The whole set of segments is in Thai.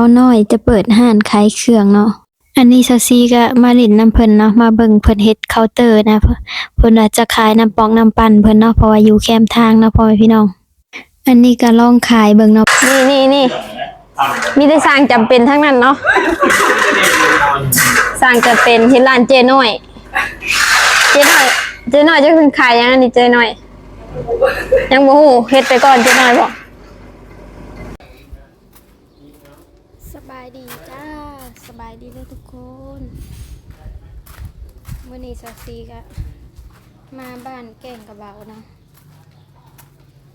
าวน้อยจะเปิดห้านขายเครื่องเนาะอันนี้ซาซีก็มาลินน้ำเพิ่นเนาะมาเบิ่งเพิ่นเฮ็ดเคาน์เตอร์นะเพิ่นว่าจะขายน้ำปองน้ำปั่นเพิ่นเนาะเพราะว่าอยู่แคมทางเนาะพ่อแม่พี่น้อง อันนี้ก็ลองขายเบิ่งเนาะนี่นี่นี่มีแต่สร้างจำเป็นทั้งนั้นเนาะสร้างจะเป็นที่ร้านเจน้อย เจน้อยเจน้อยจะคือขายยังอันนี้เจน้อย ยังบ่ฮู้เฮ็ดไปก่อนเจน้อยบอก สบาย ดีจ้าสบายดีเลยทุกคนมื้อนี้ซาซีก็มาบ้านแก่งกระเบาเนาะ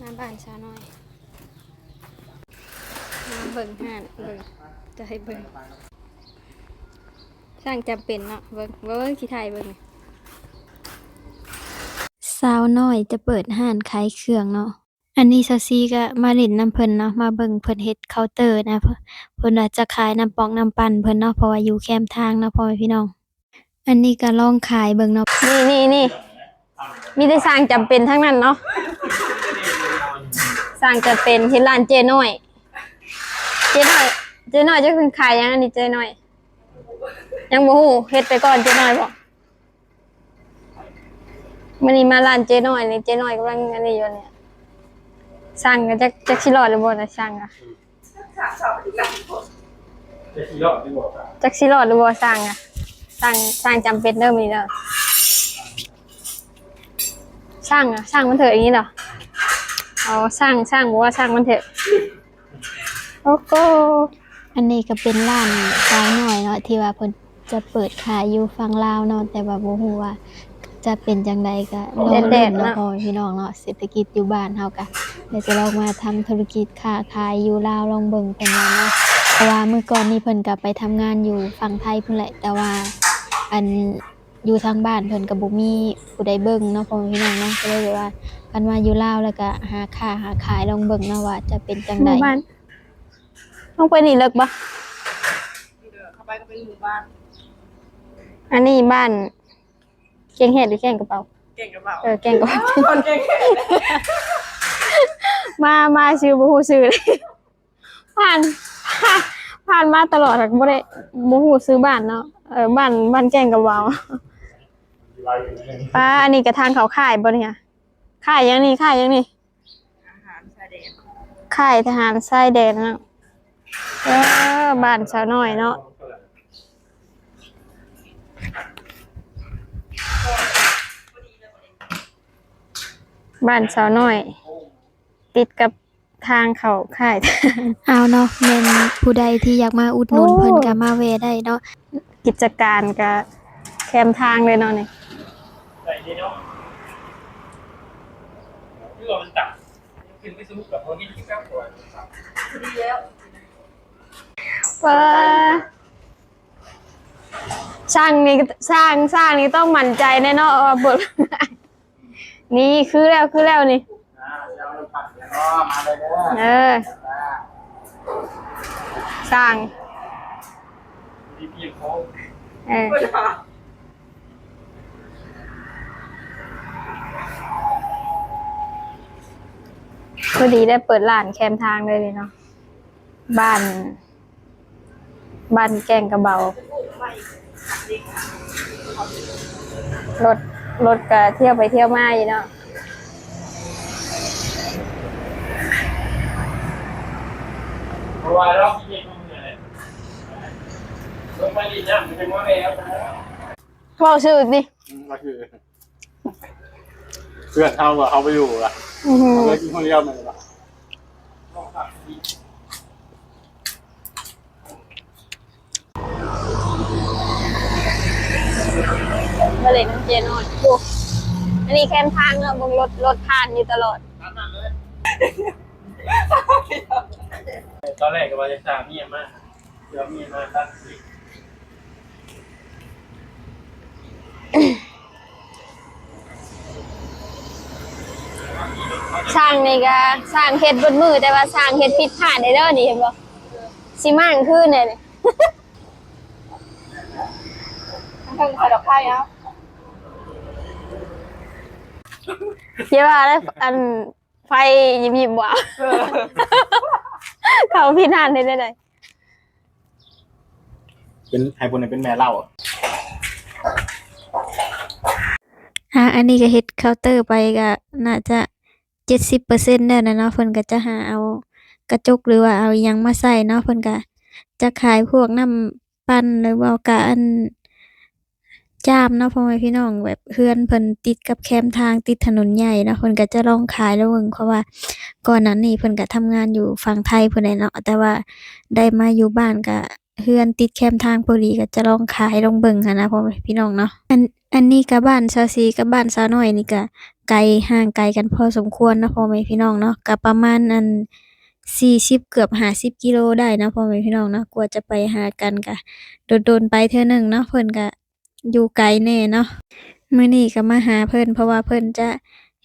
มาบ้านชาน้อย มาเบิ่งห้านเบิ่งจะให้เบิ่งสร้างจำเป็นเนาะเบิ่งเบิ่งที่ไทยเบิ่งสาวน้อยจะเปิดห้านขายเครื่องเนาะ อันนี้ซาซีก็มาเล่นน้ำเพิ่นเนาะ มาเบิ่งเพิ่นเฮ็ดเคาน์เตอร์นะ เพิ่น เพิ่นว่าจะขายน้ำปองน้ำปั่นเพิ่นเนาะ เพราะว่าอยู่แคมป์ทางเนาะพ่อแม่พี่น้อง อันนี้ก็ลองขายเบิ่งเนาะ นี่นี่นี่มีแต่สร้างจำเป็นทั้งนั้นเนาะสร้างจะเป็นที่ร้านเจน้อย เจน้อย เจน้อยจะคือขายยังอันนี้เจน้อย ยังบ่ฮู้เฮ็ดไปก่อนเจน้อยบอกมันนี้มาร้านเจน้อยนี่เจน้อยกำลังอันนี้อยู่เนี่ย สร้างก็จักจักสิรอดหรือบ่นะสร้างอะจะขี่รถดีกว่าครับจักสิรอดหรือบ่สร้างอะสร้างสร้างจำเป็นเด้อมื้อนี้เด้อสร้างอะสร้างมันเถอะอย่างนี้เหรอเอาสร้างสร้างบอกว่าสร้างมันเถอะโอ้โหอันนี้ก็เป็นร้านสาวน้อยเนาะที่ว่าเพิ่นจะเปิดขายอยู่ฝั่งลาวเนาะแต่ว่าบ่ฮู้ว่า จะเป็นจังใดก็รอลุ้นเนาะพ่อแม่พี่น้องเนาะเศรษฐกิจอยู่บ้านเฮาก็ เดี๋ยวจะลองมาทำธุรกิจค้าขายอยู่ลาวลองเบิ่งเพิ่นว่าเนาะเพราะว่าเมื่อก่อนนี่เพิ่นก็ไปทำงานอยู่ฝั่งไทยพุ่นแหละ แต่ว่าอันอยู่ทางบ้านเพิ่นก็บ่มีผู้ใดเบิ่งเนาะพ่อแม่พี่น้องเนาะก็เลยแบบว่ากันมาอยู่ลาวแล้วก็หาค้าหาขายลองเบิ่งเนาะว่าจะเป็นจังหใดมู่บ้านต้องไปนี่เลิกปะเข้าไปก็เป็นหมู่บ้าน อันนี้บ้านเก่งเห็ดหรือเก่งกระเป๋า เก่งกระเป๋าเออเก่งกระเป๋า คนเก่งแค่ไหน มามาชื่อบูฮูซื้อเลยผ่านผ่านมาตลอดอะบ่ได้บูฮูซื้อบ้านเนาะเออบ้านบ้านแก่งกระเป๋าป้าอันนี้กระทางเขาค่ายบ่เนี่ยค่ายยังนี่ค่ายยังนี่อาหารชายแดนค่ายทหารชายแดนเนาะเออบ้านสาวน้อยเนาะบ้านสาวน้อย ติดกับทางเขาค่าย เอาเนาะแม่นผู้ใดที่อยากมาอุดหนุนโอ้ เพิ่นก็มาแวะได้เนาะกิจการกับแคมทางเลยเนาะนี่ใส่เนาะเพื่อมันตักขึ้นไปสู้กับพวกนี้ที่ก้าวก่อนดีแล้วว้าช่างนี่สร้างสร้างนี่ต้องมั่นใจแน่เนอนว่าบท นี่คือแล้วคือแล้วนี่ มาเลยเด้อเออสร้างดีพี่เขาเออก็จะพาพอดีได้เปิดร้านแคมทางเลยเลยเนาะบ้าน บ้านแกงกระเบารถรถก็เที่ยวไปเที่ยวมาอยู่เนาะ เพราะว่าเราพี่เองมันเหนื่อยลงไปดีนะมันเป็นว่าแล้วนะเว่าชื่อดิก็คือ เพื่อนเขาอะเขาไปอยู่อะอื้อหือเขาไปกินคนเดียวมันอะมาเลยน้ำเจนอนดูอันนี้แคมทางเนาะบงรถรถผ่านอยู่ตลอด ตอนแรกก็ว่าจะสามีมากเดี๋ยวมีมาตัดสิสร้างนี่ก็สร้างเฮ็ดบนมือแต่ว่าสร้างเฮ็ดผิดพลาดได้เด้อนี่เห็นบ่สิมั่งขึ้นเนี่ยนี่ทางขายดอกไม้แล้วเยาว่าแล้วอันไฟยิบยิบๆว่ะ เขาพี่นานได้ได้เป็นไฮโปนเป็นแม่เล่าอ่าอันนี้ก็เฮ็ดเคาน์เตอร์ไปก็น่าจะ70%แล้วนะเนาะเพิ่นก็จะหาเอากระจกหรือว่าเอาอิหยังมาใส่เนาะเพิ่นก็จะขายพวกน้ำปั่นหรือว่ากะอัน จ้ามเนาะพ่อแม่พี่น้องแบบเฮือนเพิ่นติดกับแคมทางติดถนนใหญ่เนาะเพิ่นก็จะลองขายแล้วเบิ่งเพราะว่าก่อนหน้านี้เพิ่นก็ทำงานอยู่ฝั่งไทยเพุ่นแหละเนาะแต่ว่าได้มาอยู่บ้านก็เฮือนติดแคมทางพอดีก็จะลองขายลองเบิ่งนะพ่อแม่พี่น้องเนาะอันอันนี้ก็บ้านซาวซีกับบ้านซาวน้อยนี่ก็ไกลห่างไกลกันพอสมควรนะพ่อแม่พี่น้องเนาะก็ประมาณอัน40เกือบ50กิโลได้นะพ่อแม่พี่น้องเนาะกว่าจะไปหากันก็โดนๆไปเทื่อหนึงเนาะเพิ่นก็ อยู่ไกลแน่เนาะมื้อนี้ก็มาหาเพิ่นเพราะว่าเพิ่นจะ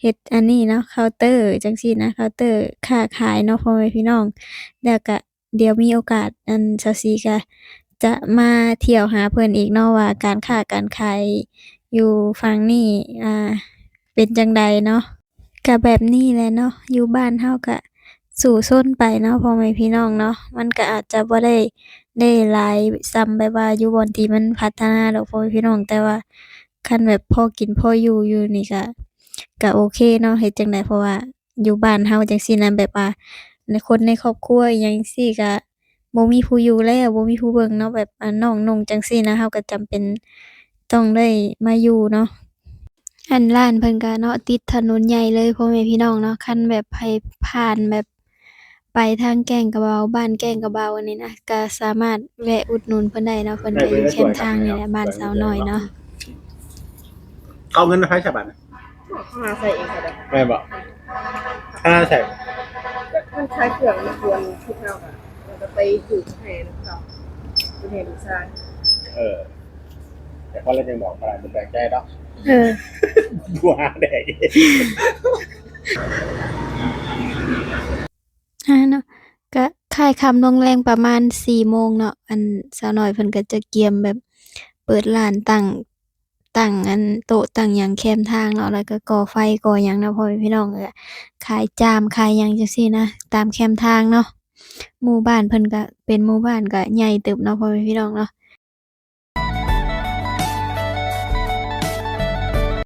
เฮ็ดอันนี้เนาะเคาน์เตอร์จังซี่นะเคาน์เตอร์ค้าขายเนาะพ่อแม่พี่น้องแล้วก็เดี๋ยวมีโอกาสอันซาซีก็จะมาเที่ยวหาเพิ่นอีกเนาะว่าการค้าการขายอยู่ฝั่งนี้อ่าเป็นจังใดเนาะก็แบบนี้แหละเนาะอยู่บ้านเฮาก็สู่ซนไปเนาะพ่อแม่พี่น้องเนาะมันก็อาจจะบ่ได้ ได้หลายส่ำแบบว่าอยู่บอนที่มันพัฒนาดอกพ่อแม่พี่น้อง แต่ว่าคันแบบพอกินพออยู่อยู่นี่ก็ก็โอเคเนาะเฮ็ดจั่งใดเพราะว่าอยู่บ้านเฮาจังซี่นะแบบว่าในคนในครอบครัวอิหยังจั่งซี้ก็บ่มีผู้อยู่แล้วบ่มีผู้เบิ่งเนาะแบบ อ่า น้องนุ่งจังซี่นะเฮาก็จำเป็นต้องได้มาอยู่เนาะ อันร้านเพิ่นก็เนาะติดถนนใหญ่เลยพ่อแม่พี่น้องเนาะ คันแบบไผผ่านแบบ ไปทางแก่งกระเบาบ้านแก่งกระเบาอันนี้นะก็สามารถแวะอุดหนุนเพิ่นได้เนาะเพิ่นก็อยู่แคมทางนี่แหละบ้านสาวน้อยเนาะเอาเงินมาให้ฉบับนะเข้ามาใส่เองใส่ได้แม่บอกค่าใส่มันใช้เครื่องมันควรทุกเท่ากันเราจะไปถูกแทนครับเป็นแทนลูกชายเออ แต่พอเราจะบอกอะไรมันแปลกใจเนาะเออบัวแดก อ่าเนาะก็ ค่ายคำลงแรงประมาณสี่โมงเนาะ อันสาวน้อยเพิ่นก็จะเกียมแบบเปิดร้านตั้งตั้งอันโต๊ะตั้งหยังแคมทางเนาะแล้วก็ก่อไฟก่อหยังเนาะพ่อแม่พี่น้องก็ขายจามขายหยังจังซี่นะ ตามแคมทางเนาะ หมู่บ้านเพิ่นก็เป็นหมู่บ้านก็ใหญ่เติบเนาะพ่อแม่พี่น้องเนาะ